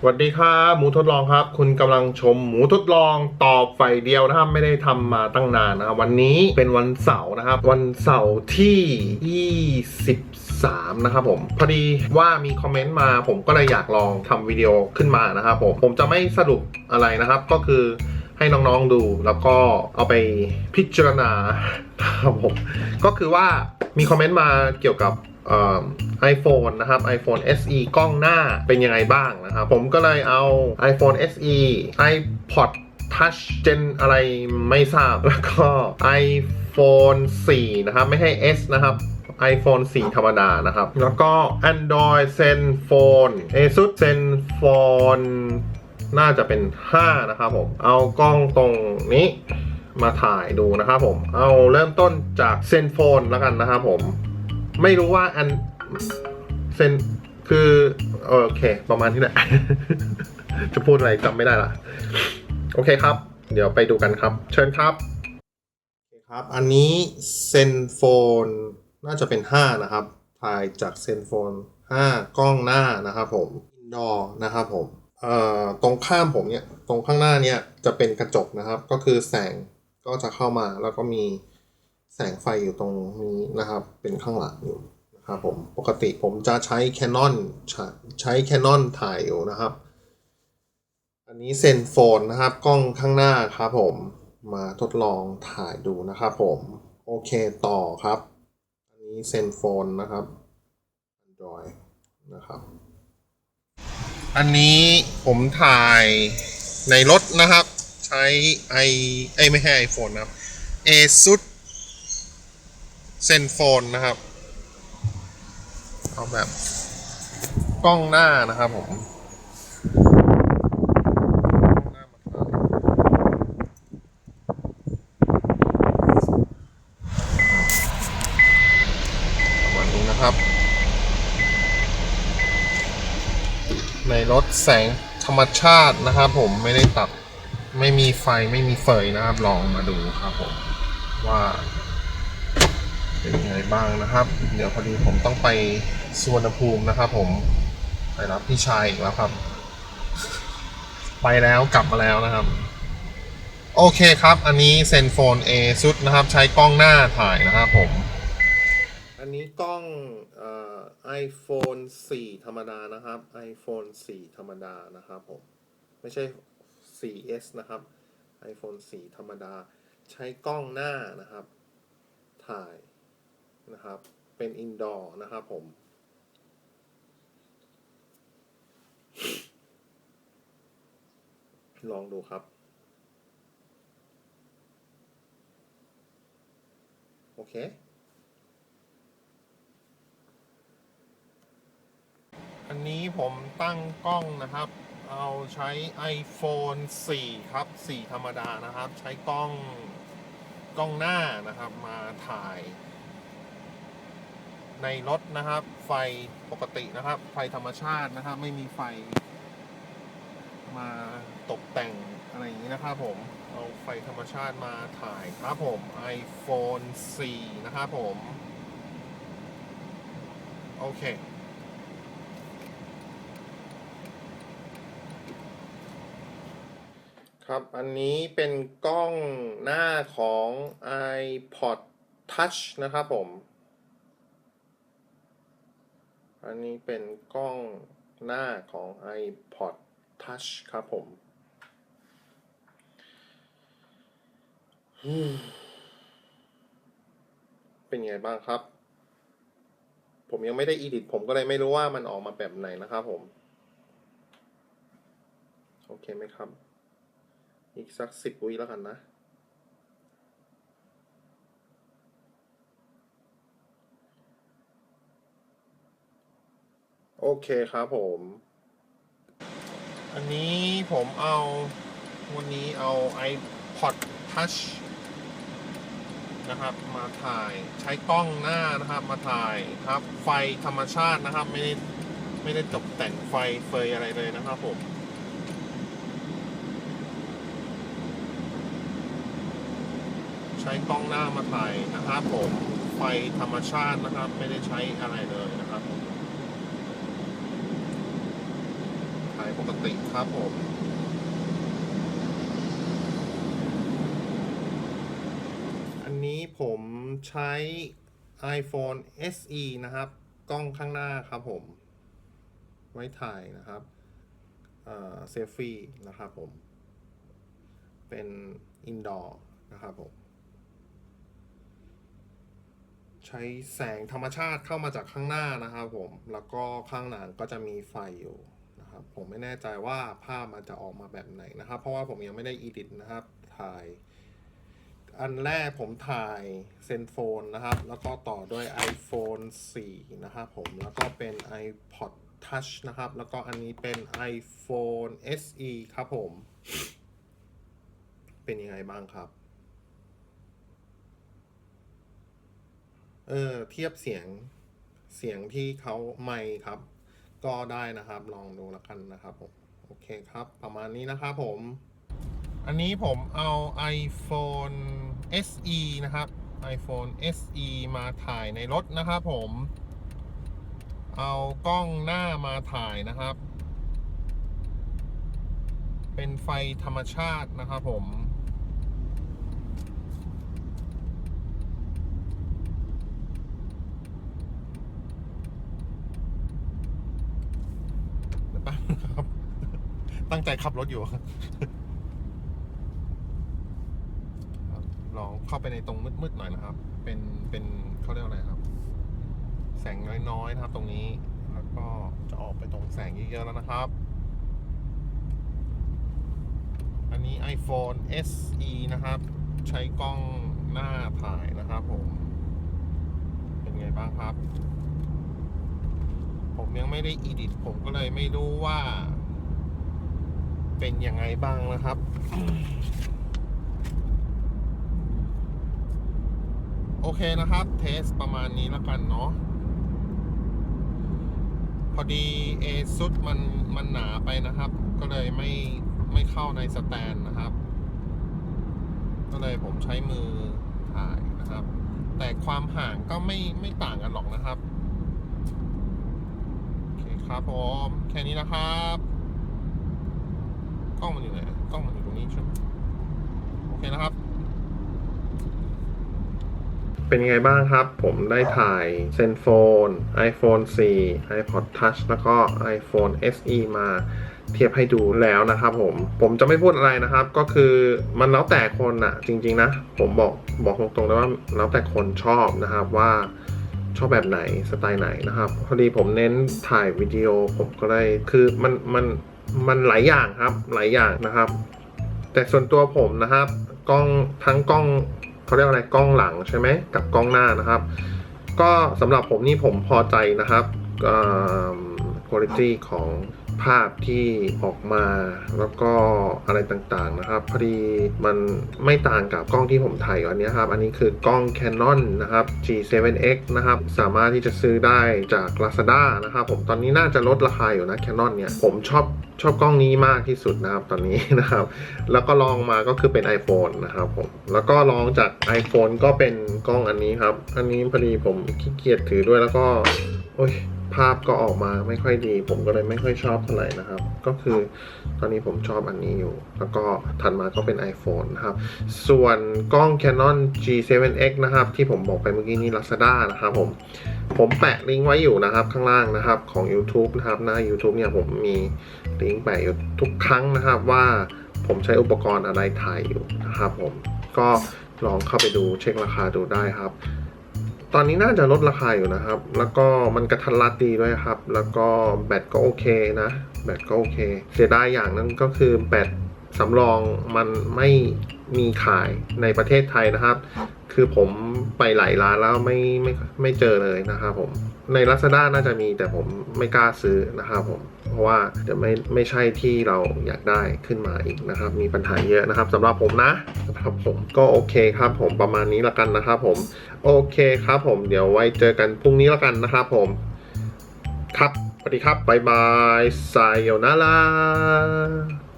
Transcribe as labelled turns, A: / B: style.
A: สวัสดีครับหมูทดลองครับ คุณกำลังชมหมูทดลองตอบไฟเดียวนะครับ ไม่ได้ทำมาตั้งนานนะครับ วันนี้เป็นวันเสาร์นะครับ วันเสาร์ที่ 23 นะครับผม พอดีว่ามีคอมเมนต์มา ผมก็เลยอยากลองทำวิดีโอขึ้นมานะครับผม ผมจะไม่สรุปอะไรนะครับ ก็คือ ให้น้องๆดูแล้วก็เอาไปพิจารณาครับผมก็คือว่ามีคอมเมนต์มาเกี่ยวกับไอโฟนนะครับ iPhone SE กล้องหน้าเป็นยังไงบ้างนะครับ ผมก็เลยเอา iPhone SE iPod Touch Gen อะไรไม่ทราบแล้วก็ iPhone 4 นะครับ ไม่ใช่ S นะครับ iPhone 4 ธรรมดานะครับ แล้วก็ Android Zenfone ASUS Zenfone น่าจะเป็น 5 นะครับผม เอากล้องตรงนี้มาถ่ายดูนะครับผม เอาเริ่มต้นจากเซนโฟนแล้วกันนะครับผม ไม่รู้ว่าอันเซนคือโอเค ประมาณที่ไหนจะพูดอะไรจำไม่ได้ละโอเคครับ เดี๋ยวไปดูกันครับ เชิญครับคครับ อันนี้เซนโฟนน่าจะเป็น 5 นะครับ ถ่ายจากเซนโฟน 5 กล้องหน้านะครับผม อินดอร์นะครับผม ตรงข้ามผมเนี่ยตรงข้างหน้าเนี่ยจะเป็นกระจกนะครับ ก็คือแสงก็จะเข้ามาแล้วก็มีแสงไฟอยู่ตรงนี้นะครับ เป็นข้างหลังอยู่นะครับผมปกติผมจะใช้ Canon ใช้ใช้ Canon ถ่ายอยู่นะครับ อันนี้เซนโฟนนะครับกล้องข้างหน้าครับผมมาทดลองถ่ายดูนะครับผมโอเคต่อครับ อันนี้เซนโฟนนะครับ Android นะครับ อันนี้ผมถ่ายในรถนะครับ ใช้ไอไอไม่ใช่ iPhone นะครับ ASUS เซนโฟนนะครับ เอาแบบกล้องหน้านะครับผมระมาณนี้นะครับ ในรถแสงธรรมชาตินะครับผมไม่ได้ตัดไม่มีไฟไม่มีเฟยนะครับลองมาดูครับผมว่า เป็นยังไงบ้างนะครับ เดี๋ยวพอดีผมต้องไปสวนภูมินะครับ ผมไปรับพี่ชายอีกแล้วครับ ไปแล้วกลับมาแล้วนะครับ โอเคครับ อันนี้เซนโฟน A ซุดนะครับ ใช้กล้องหน้าถ่ายนะครับผม อันนี้กล้องเอ่อ iPhone 4 ธรรมดานะครับ iPhone 4 ธรรมดานะครับผม ไม่ใช่ 4S นะครับ iPhone 4 ธรรมดา ใช้กล้องหน้านะครับ ถ่ายนะครับ เป็นอินดอร์นะครับผม ลองดูครับ โอเค นนี้ผมตั้งกล้องนะครับ เอาใช้ iPhone 4 ครับ 4 ธรรมดานะครับ ใช้กล้องกล้องหน้านะครับมาถ่าย ในรถนะครับ ไฟปกตินะครับ ไฟธรรมชาตินะครับ ไม่มีไฟ มาตกแต่งอะไรอย่างนี้นะครับผม เอาไฟธรรมชาติมาถ่ายครับผม iPhone 4 นะครับผม โอเค ครับ อันนี้เป็นกล้องหน้าของ iPod Touch นะครับผม อันนี้เป็นกล้องหน้าของ iPod Touch ครับผม เป็นยังไงบ้างครับ ผมยังไม่ได้อีดิทผมก็เลยไม่รู้ว่ามันออกมาแบบไหนนะครับผม โอเคไหมครับ อีกสักสิบวิแล้วกันนะ โอเคครับผม อันนี้ผมเอา วันนี้เอา iPod Touch นะครับ มาถ่ายใช้กล้องหน้านะครับ มาถ่ายครับ ไฟธรรมชาตินะครับ ไม่ได้ไม่ได้ตกแต่งไฟเฟยอะไรเลยนะครับผม ช้กล้องหน้ามาถ่ายนะครับผมไฟธรรมชาตินะครับ ไม่ได้ใช้อะไรเลยนะครับถ่ายปกติครับผมอันนี้ผมใช้ iPhone SE นะครับ กล้องข้างหน้าครับผม ไว้ถ่ายนะครับเซลฟี่นะครับผม เป็นอินดอร์นะครับผม ใช้แสงธรรมชาติเข้ามาจากข้างหน้านะครับผม แล้วก็ข้างหลังก็จะมีไฟอยู่นะครับ ผมไม่แน่ใจว่าภาพมันจะออกมาแบบไหนนะครับ เพราะว่าผมยังไม่ได้อีดิทนะครับ ถ่าย อันแรกผมถ่ายเซนโฟนนะครับ แล้วก็ต่อด้วย iPhone 4 นะครับผม แล้วก็เป็น iPod Touch นะครับ แล้วก็อันนี้เป็น iPhone SE ครับผม เป็นยังไงบ้างครับ เออเทียบเสียงเสียงที่เขาไม่ครับ ก็ได้นะครับ ลองดูแล้วกันนะครับผมโอเคครับ ประมาณนี้นะครับผม อันนี้ผมเอา iPhone SE นะครับ iPhone SE มาถ่ายในรถนะครับผม เอากล้องหน้ามาถ่ายนะครับ เป็นไฟธรรมชาตินะครับผม เดี๋ยวแป๊บนะครับ ตั้งใจขับรถอยู่ครับลองเข้าไปในตรงมืดๆหน่อยนะครับ เป็นเป็นเขาเรียกว่าอะไรครับ แสงน้อยๆนะครับ ตรงนี้ แล้วก็จะออกไปตรงแสงเยอะๆแล้วนะครับ อันนี้ iPhone SE นะครับ ใช้กล้องหน้าถ่ายนะครับผม เป็นไงบ้างครับ ผมยังไม่ได้อีดิทผมก็เลยไม่รู้ว่า เป็นยังไงบ้างนะครับ โอเคนะครับ เทสประมาณนี้แล้วกันเนาะพอดีเอซุดมันมันหนาไปนะครับ ก็เลยไม่ไม่เข้าในสแตนนะครับ ก็เลยผมใช้มือถ่ายนะครับ แต่ความห่างก็ไม่ไม่ต่างกันหรอกนะครับ โอเคครับผม แค่นี้นะครับ กล้องมันอยู่ไหนกล้องมันอยู่ตรงนี้ใช่ไหมโอเคนะครับ เป็นไงบ้างครับ ผมได้ถ่ายเซนโฟน iPhone 4 iPod Touch แล้วก็ iPhone SE มาเทียบให้ดูแล้วนะครับผม ผมจะไม่พูดอะไรนะครับ ก็คือมันแล้วแต่คนอะจริง ๆ นะ ผมบอกบอกตรงๆเลยว่าแล้วแต่คนชอบนะครับว่าชอบแบบไหนสไตล์ไหนนะครับ พอดีผมเน้นถ่ายวิดีโอผมก็เลยคือมันมัน มันหลายอย่างครับหลายอย่างนะครับ แต่ส่วนตัวผมนะครับกล้องทั้งกล้องเขาเรียกอะไรกล้องหลังใช่ไหมกับกล้องหน้านะครับ ก็สำหรับผมนี่ผมพอใจนะครับคุณภาพของ ภาพที่ออกมาแล้วก็อะไรต่างๆนะครับ พอดีมันไม่ต่างกับกล้องที่ผมถ่ายอันนี้ครับ อันนี้คือกล้อง Canon นะครับ G7X นะครับ สามารถที่จะซื้อได้จาก Lazada นะครับ ผมตอนนี้น่าจะลดราคาอยู่นะ Canon เนี่ย ผมชอบชอบกล้องนี้มากที่สุดนะครับตอนนี้นะครับ แล้วก็ลองมาก็คือเป็น iPhone นะครับผม แล้วก็ลองจาก iPhone ก็เป็นกล้องอันนี้ครับ อันนี้พอดีผมขี้เกียจถือด้วยแล้วก็โอ้ย ภาพก็ออกมาไม่ค่อยดี ผมก็เลยไม่ค่อยชอบเท่าไหร่นะครับ ก็คือตอนนี้ผมชอบอันนี้อยู่ แล้วก็ถัดมาก็เป็น iPhone นะครับ ส่วนกล้อง Canon G7X นะครับ ที่ผมบอกไปเมื่อกี้นี้ Lazada นะครับผม ผมแปะลิงก์ไว้อยู่นะครับข้างล่างนะครับของ YouTube นะครับหน้า YouTube เนี่ยผมมีลิงก์แปะอยู่ทุกครั้งนะครับว่าผมใช้อุปกรณ์อะไรถ่ายอยู่นะครับผมก็ลองเข้าไปดูเช็คราคาดูได้ครับ ตอนนี้น่าจะลดราคาอยู่นะครับ แล้วก็มันกระทันรัดดีด้วยครับ แล้วก็แบตก็โอเคนะ แบตก็โอเค เสียดายอย่างหนึงก็คือแบตสำรองมันไม่มีขายในประเทศไทยนะครับ คือผมไปหลายร้านแล้วไม่ไม่ไม่เจอเลยนะครับผม ใน Lazada น่าจะมีแต่ผมไม่กล้าซื้อนะครับผม ราะว่าจะไม่ไม่ใช่ที่เราอยากได้ขึ้นมาอีกนะครับ มีปัญหาเยอะนะครับสำหรับผมนะสำหรับผมก็โอเคครับ ผมประมาณนี้ละกันนะครับผมโอเคครับผมเดี๋ยวไว้เจอกันพรุ่งนี้ละกันนะครับผมครับสวัสดีครับบ๊ายบายไซโยนารา